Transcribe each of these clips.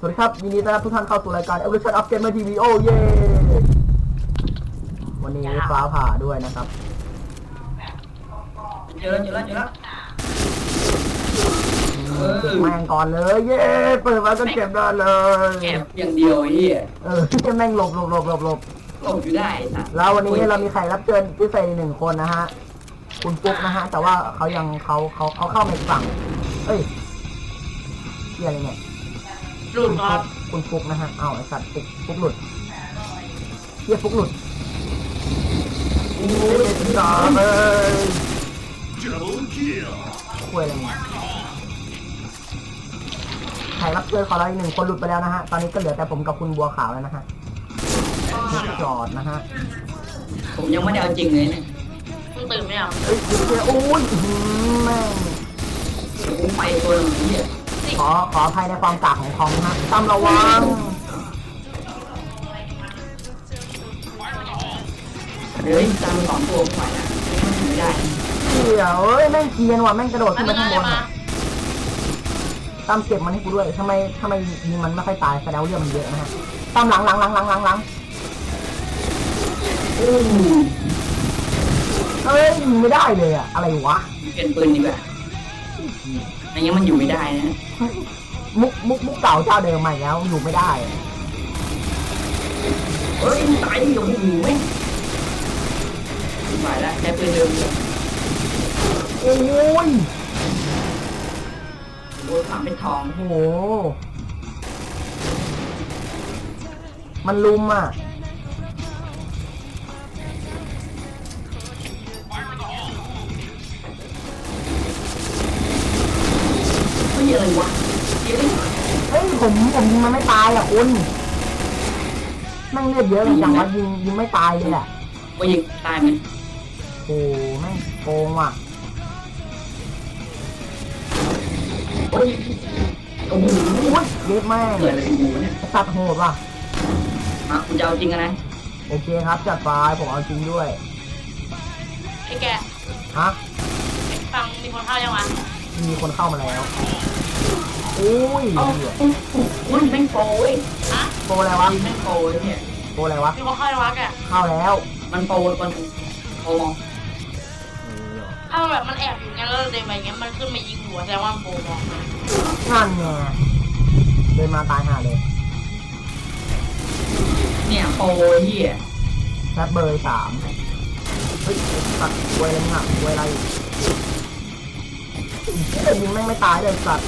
สวัสดีครับยินดีต้อนรับทุกท่านเข้าสู่รายการ Evolution of Gamer TV โอ้เย่วันนี้ฟ้าผ่าด้วยนะครับ เจอแล้วเจอแล้วเจอแล้วเก็บแม่งก่อนเลย เย่เปิดมาก็เก็บได้เลยแอบอย่างเดียวไอ้เหี้ยเออที่แม่งหลบหลบหลบหลบหลบหลบอยู่ได้นะแล้ววันนี้เรามีแขกรับเชิญพิเศษอีกหนึ่งคนนะฮะคุณปุ๊กนะฮะแต่ว่าเขายังเขาเขาเขาเข้ามาอีกฝั่งเอ้ยเฮียอะไรเนี่ย หลุดครับ คุณฟุกนะฮะ เอาไอสัตว์ฟุกฟุกหลุดเฮียฟุกหลุดโอ้ยจ้าเลยคุยอะไรเนี่ยใครรับเชิญขอเราอีกหนึ่งคนหลุดไปแล้วนะฮะ ตอนนี้ก็เหลือแต่ผมกับคุณบัวขาวแล้วนะฮะจอดนะฮะผมยังไม่ได้เอาจริงเลยเนี่ยเพิ่งตื่นไม่เอาเอ้ยเฮียโอ้ยอื้อหือแม่ง ขอขออภัยในความกากของคอมนะฮะตามระวังเฮ้ยตามสองตัวไม่ไหวแล้วไม่ได้เดี๋ยวเอ้ยแม่งเกรียนว่ะแม่งกระโดดขึ้นไม่มาข้างบนอะตามเก็บมันให้กูด้วยทำไมทำไมยิงมันไม่ค่อยตายแสดงว่าเลือดมันเยอะนะฮะตามหลังหลังหลังหลังหลังหลังเอ้ยยิงไม่ได้เลยอะอะไรวะเปลี่ยนปืนดีกว่า ไม่งั้นมันอยู่ไม่ได้นะมุกมุกมุกเก่าเจ้าเดิมใหม่แล้วอยู่ไม่ได้เฮ้ยตายดิโอ้โหแม่งไม่ไหวแล้วใช้ปืนเดิมเลยโอ้ยโดนถามเป็นทองโอ้โหมันลุมอะ วะเฮ้ยเฮ้ยผมผมยิงมันไม่ตายอะคุณแม่งเลือดเยอะจังวะยิงยิงไม่ตายเลยอะว่ายิงตายไหมโอ้แม่งโกงว่ะโอ้ยโอ้โหอุ้ยเย็บแม่งเกิดอะไรขึ้นกูเนี่ยไอ้สัตว์โหดว่ะมาคุณจะเอาจริงกันนะโอเคครับจัดไปผมเอาจริงด้วยไอ้แกฮะฟังมีคนเข้ายังวะมีคนเข้ามาแล้ว อุ้ยเอ้าเหี้ยอุ้ยแม่งโปรเว้ยฮะโปรอะไรวะแม่งโปรเลยเนี่ยโปรอะไรวะมีคนเข้ายังวะแกเข้าแล้วมันโปรมันโปรมองถ้ามันแบบมันแอบอยู่งั้นแล้วเราเดินไปอย่างเงี้ยมันขึ้นมายิงหัวแสดงว่ามันโปรมองนั่นไงเดินมาตายห่าเลยเนี่ยโปรเฮียแซดเบอร์สามเฮ้ยไอ้สัตว์ควยอะไรมึงอะควยอะไรไอ้ยิงแม่งไม่ตายเลยสัตว์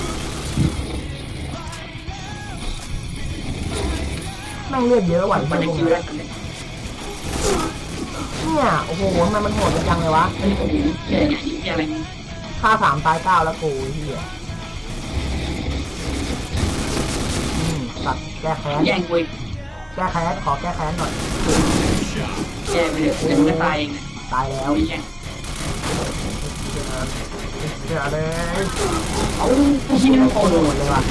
แม่งเลือดเยอะว่ะมันไอ้จะพวกคิวนี้ได้กันเนี่ยเนี่ยโอ้โหทำไมมันโหดจังเลยวะเฮ้ยโอ้โหเฮียเนี่ยเฮียอะไรฆ่าสามตายเก้าแล้วกูไอ้เฮียอืมตัดแก้แค้นแย่งกูอีกแก้แค้นขอแก้แค้นหน่อยแย่ไปเถอะเดี๋ยวมันก็ตายเองนะตายแล้วเอาไม่แย่งเดี๋ยวเลยเอาเฮียมันโปรโหดเลยว่ะ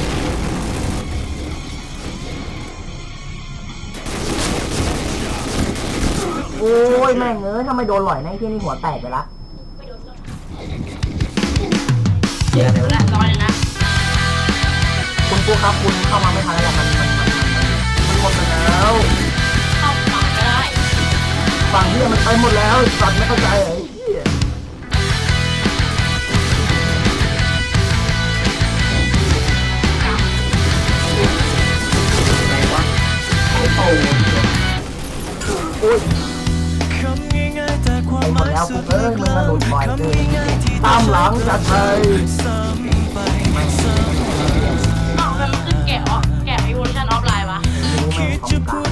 โอ้ยแม่งเอ้ยถ้าไม่โดนหล่อยนะไอ้เที่ยนี่หัวแตกไปละเฮียอะไรนั่นวะแหละร้อยเลยนะคุณครูครับคุณเข้ามาไม่ทันแล้วแหละมันมันมันมันหมดไปแล้วเข้าฝั่งก็ได้ฝั่งเฮียมันไปหมดแล้วสัตว์ไม่เข้าใจเหรอไอ้เฮียอะไรวะโปรโอ้ยคำง่ หมดแล้วามหมายสุดลึกล้ำคำง่ายเลยตามหลังจัดไปซ้ำไปซ้ำมาอ้าวมันขึ้นแกะออฟแกะไอโวชั่นออฟไลน์วะ รู้แม่คิงดของจะกลา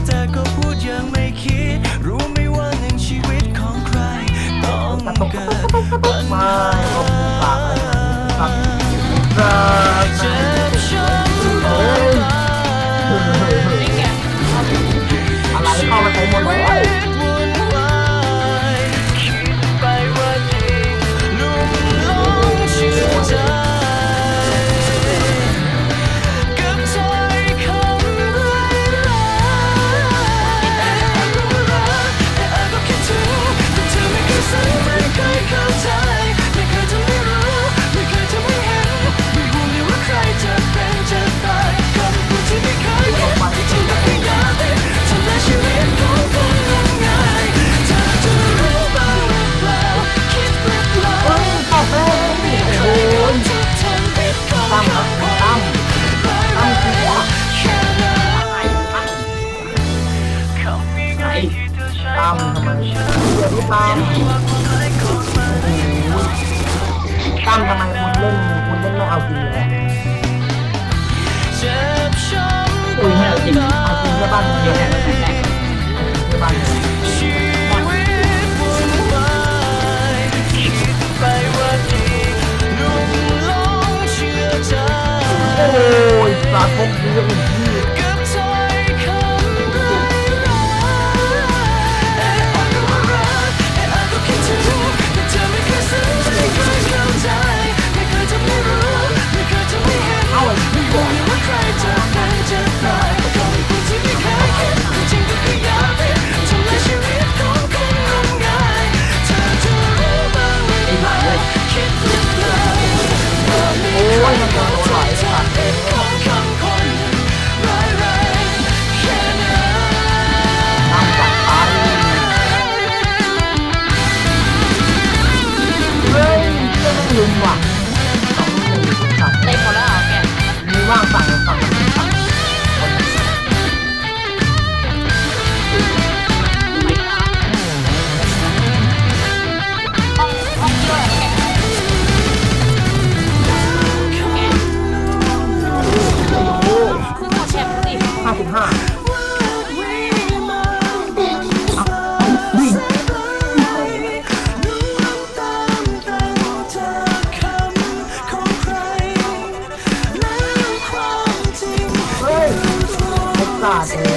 ตามทำไมรู้ตามตามทำไมคุณเล่นคุณเล่นไม่เอาจริงเลยอุ้ยไม่เอาจริงเอาจริงแค่บ้านเดียวแค่บ้านเดียว Cosmic.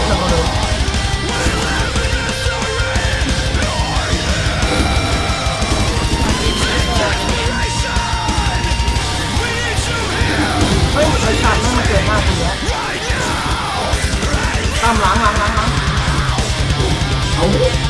ดเยเฮ้ยไอ้ตันนั่นมันเกินมากเลยตามหลังหลังหลังหลังเอา